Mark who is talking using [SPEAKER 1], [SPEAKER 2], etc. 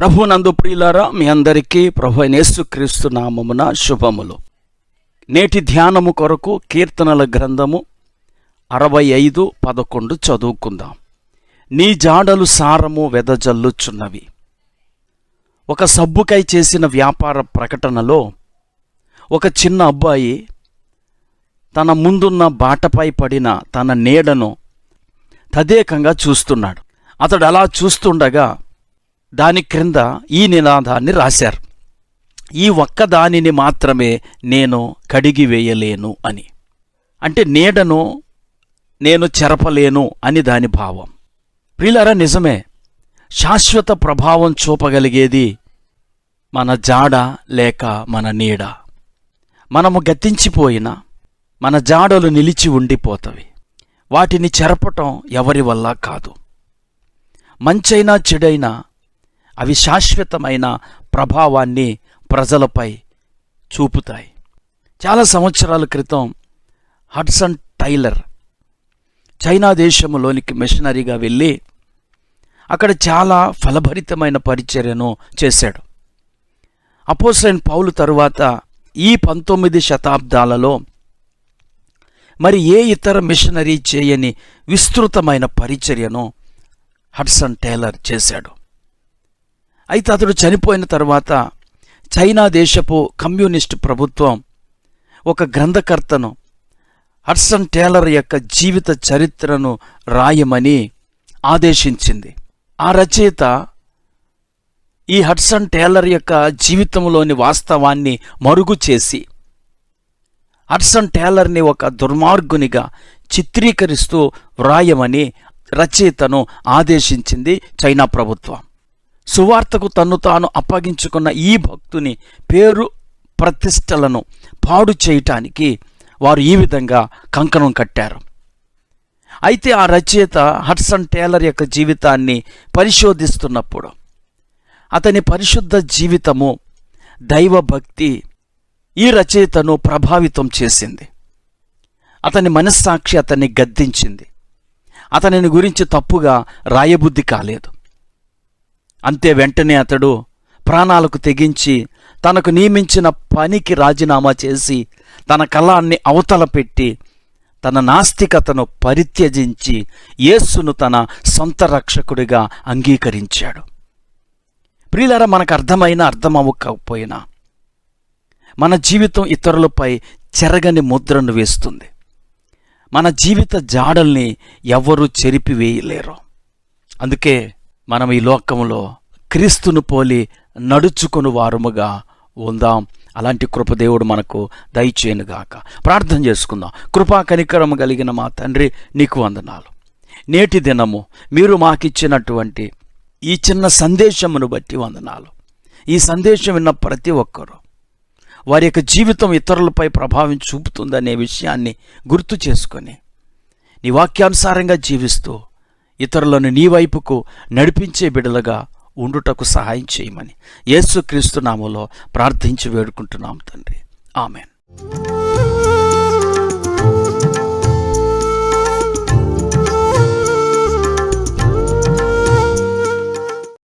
[SPEAKER 1] ప్రభు నందు ప్రియులారా మీ అందరికీ ప్రభు క్రీస్తు నామమున శుభములు. నేటి ధ్యానము కొరకు కీర్తనల గ్రంథము అరవై ఐదు పదకొండు చదువుకుందాం. నీ జాడలు సారము వెదజల్లుచున్నవి. ఒక సబ్బుకై చేసిన వ్యాపార ప్రకటనలో ఒక చిన్న అబ్బాయి తన ముందున్న బాటపై పడిన తన నీడను తదేకంగా చూస్తున్నాడు. అతడు అలా చూస్తుండగా దాని క్రింద ఈ నినాదాన్ని రాశారు. ఈ ఒక్క దానిని మాత్రమే నేను కడిగి వేయలేను అని. అంటే నీడను నేను చెరపలేను అని దాని భావం. ప్రిలరా నిజమే. శాశ్వత ప్రభావం చూపగలిగేది మన జాడ లేక మన నీడ. మనము గతించిపోయిన మన జాడలు నిలిచి ఉండిపోతవి. వాటిని చెరపటం ఎవరి వల్ల కాదు. మంచైనా చెడైనా అవి శాశ్వతమైన ప్రభావాన్ని ప్రజలపై చూపుతాయి. చాలా సంవత్సరాల క్రితం హడ్సన్ టైలర్ చైనా దేశంలోనికి మిషనరీగా వెళ్ళి అక్కడ చాలా ఫలభరితమైన పరిచర్యను చేశాడు. అపోసైన్ పౌలు తరువాత ఈ పంతొమ్మిది శతాబ్దాలలో మరి ఏ ఇతర మిషనరీ చేయని విస్తృతమైన పరిచర్యను హడ్సన్ టైలర్ చేశాడు. అయితే అతడు చనిపోయిన తర్వాత చైనా దేశపు కమ్యూనిస్టు ప్రభుత్వం ఒక గ్రంథకర్తను హడ్సన్ టేలర్ యొక్క జీవిత చరిత్రను రాయమని ఆదేశించింది. ఆ రచయిత ఈ హడ్సన్ టేలర్ యొక్క జీవితంలోని వాస్తవాన్ని మరుగు చేసి హడ్సన్ టేలర్ని ఒక దుర్మార్గునిగా చిత్రీకరిస్తూ వ్రాయమని రచయితను ఆదేశించింది చైనా ప్రభుత్వం. సువార్తకు తన్ను తాను అప్పగించుకున్న ఈ భక్తుని పేరు ప్రతిష్టలను పాడు చేయటానికి వారు ఈ విధంగా కంకణం కట్టారు. అయితే ఆ రచయిత హడ్సన్ టేలర్ యొక్క జీవితాన్ని పరిశోధిస్తున్నప్పుడు అతని పరిశుద్ధ జీవితము దైవభక్తి ఈ రచయితను ప్రభావితం చేసింది. అతని మనస్సాక్షి అతన్ని గద్దించింది. అతనిని గురించి తప్పుగా రాయబుద్ధి కాలేదు. అంతే వెంటనే అతడు ప్రాణాలకు తెగించి తనకు నియమించిన పనికి రాజీనామా చేసి తన కళాన్ని అవతల పెట్టి తన నాస్తికతను పరిత్యజించి యేస్సును తన సొంత రక్షకుడిగా అంగీకరించాడు. ప్రియులారా మనకు అర్థమైనా అర్థమవ్వకపోయినా మన జీవితం ఇతరులపై చెరగని ముద్రను వేస్తుంది. మన జీవిత జాడల్ని ఎవ్వరూ చెరిపివేయలేరు. అందుకే మనం ఈ లోకంలో క్రీస్తును పోలి నడుచుకుని వారముగా ఉందాం. అలాంటి కృపదేవుడు మనకు దయచేయనుగాక ప్రార్థన చేసుకుందాం. కృపా కనికరము కలిగిన మా తండ్రి నీకు వందనాలు. నేటి దినము మీరు మాకిచ్చినటువంటి ఈ చిన్న సందేశమును బట్టి వందనాలు. ఈ సందేశం విన్న ప్రతి ఒక్కరూ వారి యొక్క జీవితం ఇతరులపై ప్రభావం చూపుతుందనే విషయాన్ని గుర్తు చేసుకొని నీ వాక్యానుసారంగా జీవిస్తూ ఇతరులను నీ వైపుకు నడిపించే బిడలుగా ఉండుటకు సహాయం చేయమని యేసుక్రీస్తు నామంలో ప్రార్థించి వేడుకుంటున్నాం తండ్రి. ఆమెన్.